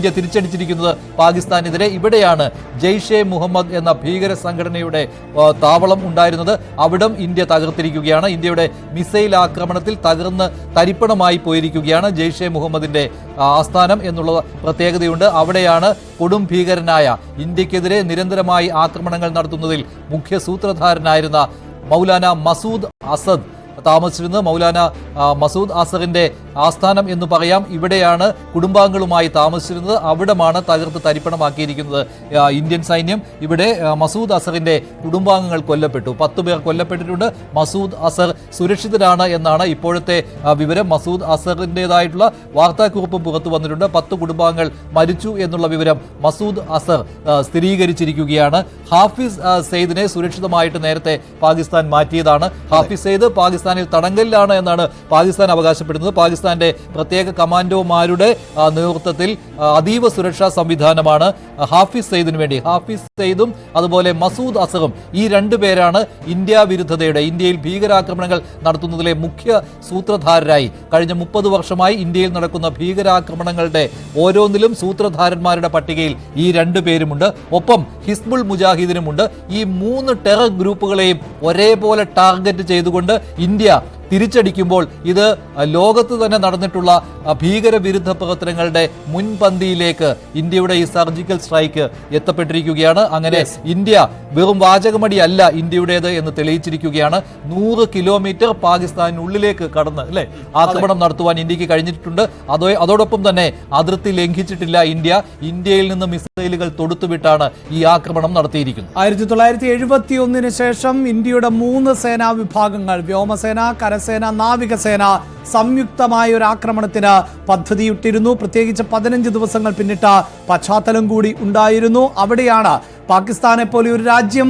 India തിരിച്ചടിച്ചിരിക്കുന്നത് പാകിസ്ഥാനെതിരെ. ഇവിടെയാണ് ജെയ്ഷെ മുഹമ്മദ് എന്ന ഭീകര സംഘടനയുടെ താവളം ഉണ്ടായിരുന്നത്. അവിടം ഇന്ത്യ തകർത്തിരിക്കുകയാണ്. ഇന്ത്യയുടെ മിസൈൽ ആക്രമണത്തിൽ തകർന്ന് തരിപ്പണമായി പോയിരിക്കുകയാണ് ജെയ്ഷെ മുഹമ്മദിന്റെ ആസ്ഥാനം എന്നുള്ള പ്രത്യേകതയുണ്ട്. അവിടെയാണ് കൊടും ഭീകരനായ ഇന്ത്യക്കെതിരെ നിരന്തരമായി ആക്രമണങ്ങൾ നടത്തുന്നതിൽ മുഖ്യ സൂത്രധാരനായിരുന്ന മൗലാന മസൂദ് അസദ് താമസിച്ചിരുന്നത് മൗലാന മസൂദ് അസറിന്റെ ആസ്ഥാനം എന്ന് പറയാം. ഇവിടെയാണ് കുടുംബാംഗങ്ങളുമായി താമസിച്ചിരുന്നത്. അവിടമാണ് തകർത്ത് തരിപ്പണമാക്കിയിരിക്കുന്നത്. ഇന്ത്യൻ സൈന്യം ഇവിടെ മസൂദ് അസറിന്റെ കുടുംബാംഗങ്ങൾ കൊല്ലപ്പെട്ടു. പത്ത് പേർ കൊല്ലപ്പെട്ടിട്ടുണ്ട്. മസൂദ് അസർ സുരക്ഷിതരാണ് എന്നാണ് ഇപ്പോഴത്തെ വിവരം. മസൂദ് അസറിന്റെതായിട്ടുള്ള വാർത്താക്കുറിപ്പും പുറത്തു വന്നിട്ടുണ്ട്. പത്ത് കുടുംബാംഗങ്ങൾ മരിച്ചു എന്നുള്ള വിവരം മസൂദ് അസർ സ്ഥിരീകരിച്ചിരിക്കുകയാണ്. ഹാഫിസ് സെയ്ദിനെ സുരക്ഷിതമായിട്ട് നേരത്തെ പാകിസ്ഥാൻ മാറ്റിയതാണ്. ഹാഫിസ് സെയ്ദ് പാകിസ്ഥാനിൽ തടങ്കലിലാണ് എന്നാണ് പാകിസ്ഥാൻ അവകാശപ്പെടുന്നത്. പാകിസ്ഥാന്റെ പ്രത്യേക കമാൻഡോമാരുടെ നേതൃത്വത്തിൽ അതീവ സുരക്ഷാ സംവിധാനമാണ് ഹാഫിസ് സെയ്ദിന് വേണ്ടി. ഹാഫിസ് സെയ്ദും അതുപോലെ മസൂദ് അസറും ഈ രണ്ടു പേരാണ് ഇന്ത്യ വിരുദ്ധതയുടെ ഇന്ത്യയിൽ ഭീകരാക്രമണങ്ങൾ നടത്തുന്നതിലെ മുഖ്യ സൂത്രധാരരായി. കഴിഞ്ഞ മുപ്പത് വർഷമായി ഇന്ത്യയിൽ നടക്കുന്ന ഭീകരാക്രമണങ്ങളുടെ ഓരോന്നിലും സൂത്രധാരന്മാരുടെ പട്ടികയിൽ ഈ രണ്ടു പേരുമുണ്ട്. ഒപ്പം ഹിസ്ബുൾ മുജാഹിദിനുമുണ്ട്. ഈ മൂന്ന് ടെറർ ഗ്രൂപ്പുകളെയും ഒരേപോലെ ടാർഗറ്റ് ചെയ്തുകൊണ്ട് ഇന്ത്യ തിരിച്ചടിക്കുമ്പോൾ ഇത് ലോകത്ത് തന്നെ നടന്നിട്ടുള്ള ഭീകരവിരുദ്ധ പ്രവർത്തനങ്ങളുടെ മുൻപന്തിയിലേക്ക് ഇന്ത്യയുടെ ഈ സർജിക്കൽ സ്ട്രൈക്ക് എത്തപ്പെട്ടിരിക്കുകയാണ്. അങ്ങനെ ഇന്ത്യ വെറും വാചകമടിയല്ല ഇന്ത്യയുടേത് എന്ന് തെളിയിച്ചിരിക്കുകയാണ്. നൂറ് കിലോമീറ്റർ പാകിസ്ഥാനുള്ളിലേക്ക് കടന്ന് അല്ലെ? ആക്രമണം നടത്തുവാൻ ഇന്ത്യയ്ക്ക് കഴിഞ്ഞിട്ടുണ്ട്. അതോ അതോടൊപ്പം തന്നെ അതിർത്തി ലംഘിച്ചിട്ടില്ല ഇന്ത്യ. ഇന്ത്യയിൽ നിന്ന് മിസൈലുകൾ തൊടുത്തുവിട്ടാണ് ഈ ആക്രമണം നടത്തിയിരിക്കുന്നത്. ആയിരത്തി തൊള്ളായിരത്തി എഴുപത്തി ഒന്നിന് ശേഷം ഇന്ത്യയുടെ മൂന്ന് സേനാ വിഭാഗങ്ങൾ വ്യോമസേന കരസേന നാവികസേന സംയുക്തമായ ഒരു ആക്രമണത്തിന് പദ്ധതിയിട്ടിരുന്നു. പ്രത്യേകിച്ച് പതിനഞ്ച് ദിവസങ്ങൾ പിന്നിട്ട പശ്ചാത്തലം കൂടി ഉണ്ടായിരുന്നു. അവിടെയാണ് പാകിസ്ഥാനെ പോലെ ഒരു രാജ്യം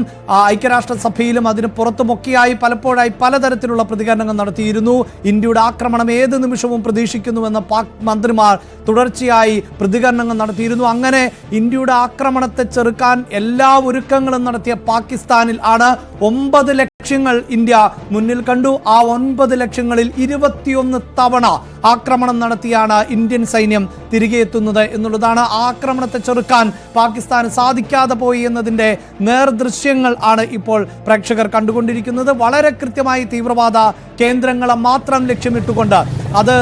ഐക്യരാഷ്ട്രസഭയിലും അതിന് പുറത്തുമൊക്കെയായി പലപ്പോഴായി പലതരത്തിലുള്ള പ്രതികരണങ്ങൾ നടത്തിയിരുന്നു. ഇന്ത്യയുടെ ആക്രമണം ഏത് നിമിഷവും പ്രതീക്ഷിക്കുന്നുവെന്ന് പാക് മന്ത്രിമാർ തുടർച്ചയായി പ്രതികരണങ്ങൾ നടത്തിയിരുന്നു. അങ്ങനെ ഇന്ത്യയുടെ ആക്രമണത്തെ ചെറുക്കാൻ എല്ലാ ഒരുക്കങ്ങളും നടത്തിയ പാകിസ്ഥാനിൽ ആണ് ഒമ്പത് ലക്ഷ്യങ്ങൾ ഇന്ത്യ മുന്നിൽ കണ്ടു. ആ ഒൻപത് ലക്ഷ്യങ്ങളിൽ ഇരുപത്തിയൊന്ന് തവണ ആക്രമണം നടത്തിയാണ് ഇന്ത്യൻ സൈന്യം തിരികെ എത്തുന്നത് എന്നുള്ളതാണ് ആക്രമണത്തെ ചെറുക്കാൻ പാകിസ്ഥാന് സാധിക്കാതെ പോയി എന്നതിന്റെ നേർദൃശ്യങ്ങൾ ആണ് ഇപ്പോൾ പ്രേക്ഷകർ കണ്ടുകൊണ്ടിരിക്കുന്നത്. വളരെ കൃത്യമായി തീവ്രവാദ കേന്ദ്രങ്ങളെ മാത്രം ലക്ഷ്യമിട്ടുകൊണ്ട് അത്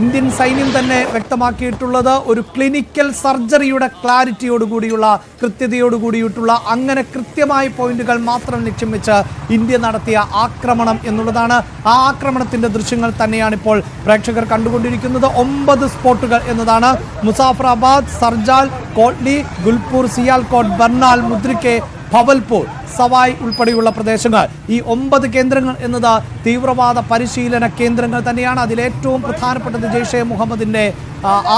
ഇന്ത്യൻ സൈന്യം തന്നെ വ്യക്തമാക്കിയിട്ടുള്ളത് ഒരു ക്ലിനിക്കൽ സർജറിയുടെ ക്ലാരിറ്റിയോടുകൂടിയുള്ള കൃത്യതയോടുകൂടിയിട്ടുള്ള അങ്ങനെ കൃത്യമായ പോയിന്റുകൾ മാത്രം ലക്ഷ്യം വെച്ച് ഇന്ത്യ നടത്തിയ ആക്രമണം എന്നുള്ളതാണ്. ആ ആക്രമണത്തിന്റെ ദൃശ്യങ്ങൾ തന്നെയാണ് ഇപ്പോൾ പ്രേക്ഷകർ കണ്ടുകൊണ്ടിരിക്കുന്നത്. ഒമ്പത് സ്പോട്ടുകൾ എന്നതാണ്. മുസാഫറാബാദ് സർജാൽ കോട്ലി ഗുൽപൂർ സിയാൽകോട്ട് ബർണാൽ മുദ്രിക്കെ ഭവൽപൂർ സവായ് ഉൾപ്പെടെയുള്ള പ്രദേശങ്ങൾ. ഈ ഒമ്പത് കേന്ദ്രങ്ങൾ എന്നത് തീവ്രവാദ പരിശീലന കേന്ദ്രങ്ങൾ തന്നെയാണ്. അതിലേറ്റവും പ്രധാനപ്പെട്ടത് ജെയ്ഷെ മുഹമ്മദിന്റെ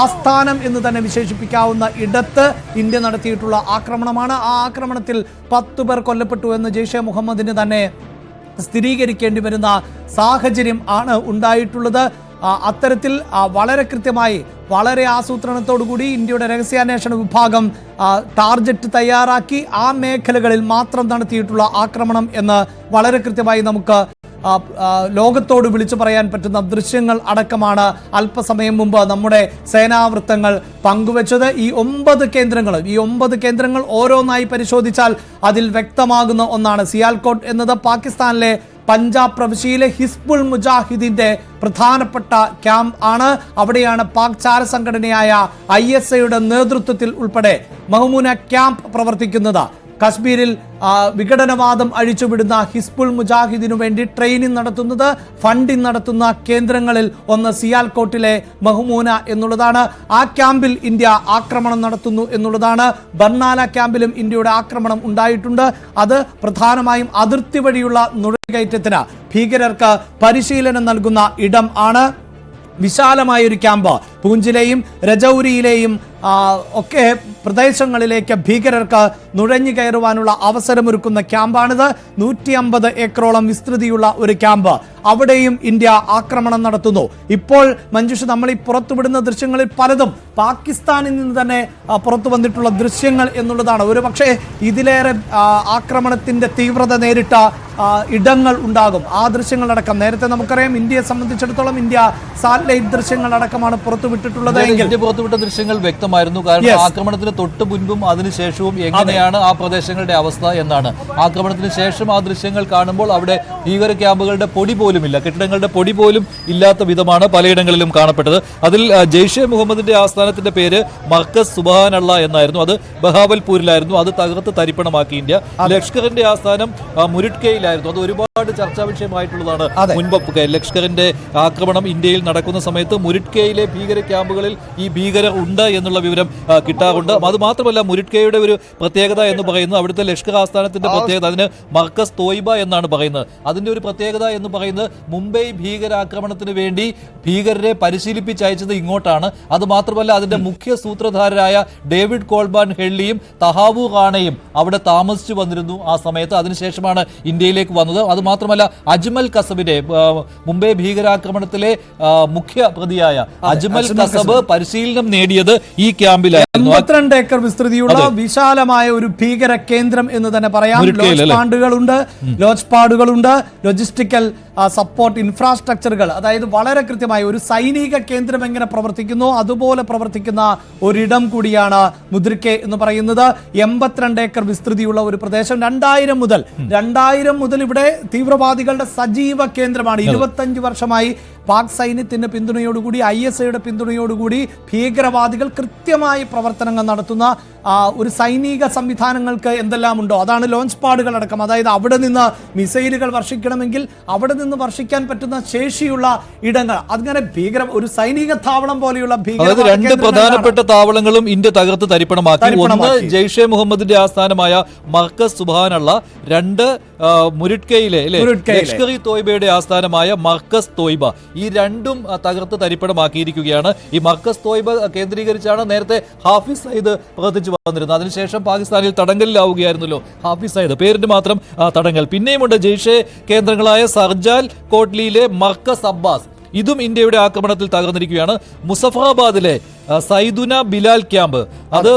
ആസ്ഥാനം എന്ന് തന്നെ വിശേഷിപ്പിക്കാവുന്ന ഇടത്ത് ഇന്ത്യ നടത്തിയിട്ടുള്ള ആക്രമണമാണ്. ആ ആക്രമണത്തിൽ പത്തു പേർ കൊല്ലപ്പെട്ടു എന്ന് ജെയ്ഷെ മുഹമ്മദിന് തന്നെ സ്ഥിരീകരിക്കേണ്ടി വരുന്ന സാഹചര്യം ആണ് ഉണ്ടായിട്ടുള്ളത്. അത്തരത്തിൽ വളരെ കൃത്യമായി വളരെ ആസൂത്രണത്തോടുകൂടി ഇന്ത്യയുടെ രഹസ്യാന്വേഷണ വിഭാഗം ടാർജറ്റ് തയ്യാറാക്കി ആ മേഖലകളിൽ മാത്രം നടത്തിയിട്ടുള്ള ആക്രമണം എന്ന് വളരെ കൃത്യമായി നമുക്ക് ലോകത്തോട് വിളിച്ചു പറയാൻ പറ്റുന്ന ദൃശ്യങ്ങൾ അടക്കമാണ് അല്പസമയം മുമ്പ് നമ്മുടെ സേനാവൃത്തങ്ങൾ പങ്കുവച്ചത്. ഈ ഒമ്പത് കേന്ദ്രങ്ങൾ ഈ ഒമ്പത് കേന്ദ്രങ്ങൾ ഓരോന്നായി പരിശോധിച്ചാൽ അതിൽ വ്യക്തമാകുന്ന ഒന്നാണ് സിയാൽകോട്ട് എന്നത്. പാകിസ്ഥാനിലെ പഞ്ചാബ് പ്രവിശ്യയിലെ ഹിസ്ബുൾ മുജാഹിദിന്റെ പ്രധാനപ്പെട്ട ക്യാമ്പ് ആണ്. അവിടെയാണ് പാക് ചാര സംഘടനയായ ഐ എസ് ഐയുടെ നേതൃത്വത്തിൽ ഉൾപ്പെടെ മഹമൂന ക്യാമ്പ് പ്രവർത്തിക്കുന്നത്. കശ്മീരിൽ വിഘടനവാദം അഴിച്ചുവിടുന്ന ഹിസ്ബുൾ മുജാഹിദിനു വേണ്ടി ട്രെയിനിങ് നടത്തുന്നത് ഫണ്ടിങ് നടത്തുന്ന കേന്ദ്രങ്ങളിൽ ഒന്ന് സിയാൽകോട്ടിലെ മഹ്മൂന എന്നുള്ളതാണ്. ആ ക്യാമ്പിൽ ഇന്ത്യ ആക്രമണം നടത്തുന്നു എന്നുള്ളതാണ്. ബർണാല ക്യാമ്പിലും ഇന്ത്യയുടെ ആക്രമണം ഉണ്ടായിട്ടുണ്ട്. അത് പ്രധാനമായും അതിർത്തി വഴിയുള്ള നുഴകയറ്റത്തിന് ഭീകരർക്ക് പരിശീലനം നൽകുന്ന ഇടം ആണ്. വിശാലമായ ഒരു ക്യാമ്പ്. പൂഞ്ചിലെയും രജൌരിയിലെയും ഒക്കെ പ്രദേശങ്ങളിലേക്ക് ഭീകരർക്ക് നുഴഞ്ഞു കയറുവാനുള്ള അവസരമൊരുക്കുന്ന ക്യാമ്പാണിത്. നൂറ്റി അമ്പത് ഏക്കറോളം വിസ്തൃതിയുള്ള ഒരു ക്യാമ്പ് അവിടെയും ഇന്ത്യ ആക്രമണം നടത്തുന്നു. ഇപ്പോൾ മഞ്ജുഷ നമ്മൾ ഈ പുറത്തുവിടുന്ന ദൃശ്യങ്ങളിൽ പലതും പാകിസ്ഥാനിൽ നിന്ന് തന്നെ പുറത്തു വന്നിട്ടുള്ള ദൃശ്യങ്ങൾ എന്നുള്ളതാണ്. ഒരു പക്ഷേ ഇതിലേറെ ആക്രമണത്തിന്റെ തീവ്രത നേരിട്ട ഇടങ്ങൾ ഉണ്ടാകും. ആ ദൃശ്യങ്ങളടക്കം നേരത്തെ നമുക്കറിയാം ഇന്ത്യയെ സംബന്ധിച്ചിടത്തോളം ഇന്ത്യ സാറ്റലൈറ്റ് ദൃശ്യങ്ങളടക്കമാണ് പുറത്തുവിട്ട പുറത്തുവിട്ടിട്ടുള്ളത് ഇന്ത്യ- വിട്ട പുറത്തുവിട്ട ദൃശ്യങ്ങൾ വ്യക്തമായിരുന്നു. കാരണം. ആക്രമണത്തിന് തൊട്ട് മുൻപും അതിനുശേഷവും എങ്ങനെയാണ് ആ പ്രദേശങ്ങളുടെ അവസ്ഥ എന്നാണ്. ആക്രമണത്തിന് ശേഷം ആ ദൃശ്യങ്ങൾ കാണുമ്പോൾ അവിടെ ഭീകര ക്യാമ്പുകളുടെ പൊടി പോലും ഇല്ല കെട്ടിടങ്ങളുടെ പൊടി പോലും ഇല്ലാത്ത വിധമാണ് പലയിടങ്ങളിലും കാണപ്പെട്ടത്. അതിൽ ജെയ്ഷെ മുഹമ്മദിന്റെ ആസ്ഥാനത്തിന്റെ പേര് മർക്കസ് സുബാനള്ള എന്നായിരുന്നു. അത് ബഹാവൽപൂരിലായിരുന്നു. അത് തകർത്ത് തരിപ്പണമാക്കി ഇന്ത്യ. ലഷ്കറിന്റെ ആസ്ഥാനം മുരുട്കയിലായിരുന്നു. അത് ഒരുപാട് ചർച്ചാ വിഷയമായിട്ടുള്ളതാണ് മുൻപ് ലഷ്കറിന്റെ ആക്രമണം ഇന്ത്യയിൽ നടക്കുന്ന സമയത്ത് മുരുട്കയിലെ ഭീകര ക്യാമ്പുകളിൽ ഈ ഭീകരർ ഉണ്ട് എന്നുള്ള വിവരം കിട്ടാറുണ്ട്. അത് മാത്രമല്ല മുരുട്കയുടെ ഒരു പ്രത്യേകത എന്ന് പറയുന്നു. അവിടുത്തെ ലഷ്കർ ആസ്ഥാനത്തിന്റെ പ്രത്യേകത. അതിന് മർക്കസ് തോയ്ബ എന്നാണ് പറയുന്നത്. അതിന്റെ ഒരു പ്രത്യേകത എന്ന് പറയുന്നത് മുംബൈ ഭീകരാക്രമണത്തിന് വേണ്ടി ഭീകരരെ പരിശീലിപ്പിച്ചയച്ചത് ഇങ്ങോട്ടാണ്. അത് മാത്രമല്ല അതിന്റെ മുഖ്യ സൂത്രധാരരായ ഡേവിഡ് കോൾബാൻ ഹെള്ളിയും തഹാവു റാണയും അവിടെ താമസിച്ചു വന്നിരുന്നു ആ സമയത്ത്. അതിനുശേഷമാണ് ഇന്ത്യയിലേക്ക് വന്നത്. അത് മാത്രമല്ല അജ്മൽ കസബിന്റെ മുംബൈ ഭീകരാക്രമണത്തിലെ മുഖ്യ പ്രതിയായ അജ്മൽ കസബ് പരിശീലനം നേടിയത് ഈ ക്യാമ്പിലായിരുന്നു. എൺപത്തിരണ്ട് ഏക്കർ വിസ്തൃതിയുള്ള വിശാലമായ ഒരു ഭീകര കേന്ദ്രം എന്ന് തന്നെ പറയാം. ലോഞ്ച് പാണ്ടുകളുണ്ട് പാഡുകളുണ്ട് ലോജിസ്റ്റിക്കൽ സപ്പോർട്ട് ഇൻഫ്രാസ്ട്രക്ചറുകൾ അതായത് വളരെ കൃത്യമായി ഒരു സൈനിക കേന്ദ്രം എങ്ങനെ പ്രവർത്തിക്കുന്നു അതുപോലെ പ്രവർത്തിക്കുന്ന ഒരിടം കൂടിയാണ് മുദ്രിക്കെ എന്ന് പറയുന്നത്. എൺപത്തിരണ്ട് ഏക്കർ വിസ്തൃതിയുള്ള ഒരു പ്രദേശം. രണ്ടായിരം മുതൽ രണ്ടായിരം മുതൽ ഇവിടെ തീവ്രവാദികളുടെ സജീവ കേന്ദ്രമാണ്. ഇരുപത്തഞ്ച് വർഷമായി പാക് സൈന്യത്തിന്റെ പിന്തുണയോടുകൂടി ഐ എസ് ഐയുടെ പിന്തുണയോടുകൂടി ഭീകരവാദികൾ കൃത്യമായി പ്രവർത്തനങ്ങൾ നടത്തുന്ന ഒരു സൈനിക സംവിധാനങ്ങൾക്ക് എന്തെല്ലാം ഉണ്ടോ അതാണ് ലോഞ്ച് പാഡുകൾ അടക്കം അതായത് അവിടെ നിന്ന് മിസൈലുകൾ വർഷിക്കണമെങ്കിൽ അവിടെ നിന്ന് വർഷിക്കാൻ പറ്റുന്ന ശേഷിയുള്ള ഇടങ്ങൾ. അങ്ങനെ ഭീകര ഒരു സൈനിക താവളം പോലെയുള്ള ഭീകര രണ്ട് പ്രധാനപ്പെട്ട താവളങ്ങളും ഇന്ത്യ തകർത്ത് തരിപ്പണമാക്കി. ഒന്ന്. ജെയ്ഷെ മുഹമ്മദിന്റെ ആസ്ഥാനമായ മർക്കസ് സുബാനുള്ള രണ്ട് മുരുട്കയിലെ. ലഷ്കർ ഇ തോയ്ബയുടെ ആസ്ഥാനമായ മർക്കസ് തോയ്ബ. ഈ രണ്ടും തകർത്ത് തരിപ്പണമാക്കിയിരിക്കുകയാണ്. ഈ മർക്കസ് തോയ്ബ കേന്ദ്രീകരിച്ചാണ് നേരത്തെ ഹാഫിസ് സയ്യിദ് പ്രവർത്തിച്ചു വന്നിരുന്നത്. അതിനുശേഷം പാകിസ്ഥാനിൽ തടങ്കലിലാവുകയായിരുന്നല്ലോ ഹാഫിസ് സയ്യിദ്. പേരിന് മാത്രം തടങ്കൽ. പിന്നെയുമുണ്ട് ജെയ്ഷെ കേന്ദ്രങ്ങളായ സർജാൽ കോട്ലിയിലെ മർക്കസ് അബ്ബാസ്. ഇതും ഇന്ത്യയുടെ ആക്രമണത്തിൽ തകർന്നിരിക്കുകയാണ്. മുസഫറാബാദിലെ സൈദുന ബിലാൽ ക്യാമ്പ്. അത്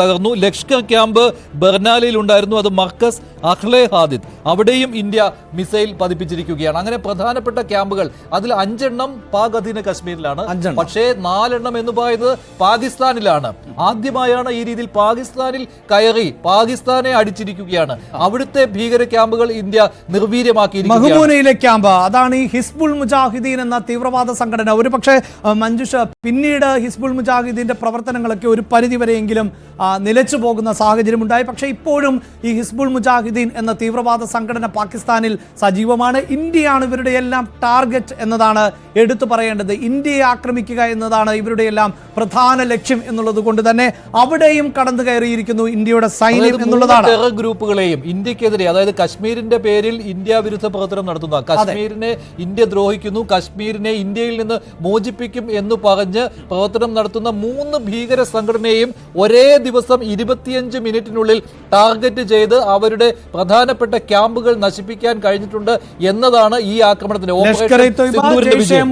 തകർന്നു. ലഷ്കർ ക്യാമ്പ് ബെർനാലയിൽ ഉണ്ടായിരുന്നു അത് മർക്കസ് അഹ്ലെ ഹാദിദ് അവിടെയും ഇന്ത്യ മിസൈൽ പതിപ്പിച്ചിരിക്കുകയാണ്. അങ്ങനെ പ്രധാനപ്പെട്ട ക്യാമ്പുകൾ അതിൽ അഞ്ചെണ്ണം പാക് അധീന കശ്മീരിലാണ്. പക്ഷേ നാലെണ്ണം എന്ന് പറയുന്നത് പാകിസ്ഥാനിലാണ്. ആദ്യമായാണ് ഈ രീതിയിൽ പാകിസ്ഥാനിൽ കയറി പാകിസ്ഥാനെ അടിച്ചിരിക്കുകയാണ്. അവിടുത്തെ ഭീകര ക്യാമ്പുകൾ ഇന്ത്യ നിർവീര്യമാക്കി മഹബൂനയിലെ ക്യാമ്പ്. അതാണ് ഈ ഹിസ്ബുൾ മുജാഹിദീൻ എന്ന തീവ്രവാദ സംഘടന. ഒരു പക്ഷേ മഞ്ജുഷ പിന്നീട് ഹിസ്ബുൾ മുജാഹിദീന്റെ പ്രവർത്തനങ്ങളൊക്കെ ഒരു പരിധിവരെയെങ്കിലും നിലച്ചു പോകുന്ന സാഹചര്യം ഉണ്ടായി. പക്ഷേ ഇപ്പോഴും ഈ ഹിസ്ബുൾ മുജാഹിദ്ദീൻ എന്ന തീവ്രവാദ സംഘടന പാകിസ്ഥാനിൽ സജീവമാണ്. ഇന്ത്യയാണ് ഇവരുടെ എല്ലാം ടാർഗറ്റ് എന്നതാണ് എടുത്തു പറയേണ്ടത്. ഇന്ത്യയെ ആക്രമിക്കുക എന്നതാണ് ഇവരുടെ എല്ലാം പ്രധാന ലക്ഷ്യം എന്നുള്ളത് കൊണ്ട് തന്നെ അവിടെയും കടന്നു കയറിയിരിക്കുന്നു ഇന്ത്യയുടെ സൈന്യം എന്നുള്ളതാണ്. ടെറർ ഗ്രൂപ്പുകളെയും ഇന്ത്യക്കെതിരെ അതായത് കശ്മീരിന്റെ പേരിൽ ഇന്ത്യ വിരുദ്ധ പ്രവർത്തനം നടത്തുന്ന. കശ്മീരിനെ ഇന്ത്യ ദ്രോഹിക്കുന്നു. കശ്മീരിനെ ഇന്ത്യയിൽ നിന്ന് മോചിപ്പിക്കും എന്ന് പറഞ്ഞ് പ്രവർത്തനം നടത്തുന്ന മൂന്ന് ഭീകര സംഘടനയെയും ഒരേ ദിവസം ഇരുപത്തിയഞ്ച് മിനിറ്റിനുള്ളിൽ ടാർഗറ്റ് ചെയ്ത് അവരുടെ പ്രധാനപ്പെട്ട ക്യാമ്പുകൾ നശിപ്പിക്കാൻ കഴിഞ്ഞിട്ടുണ്ട് എന്നതാണ് ഈ ആക്രമണത്തിന്റെ ഓപ്പറേഷൻ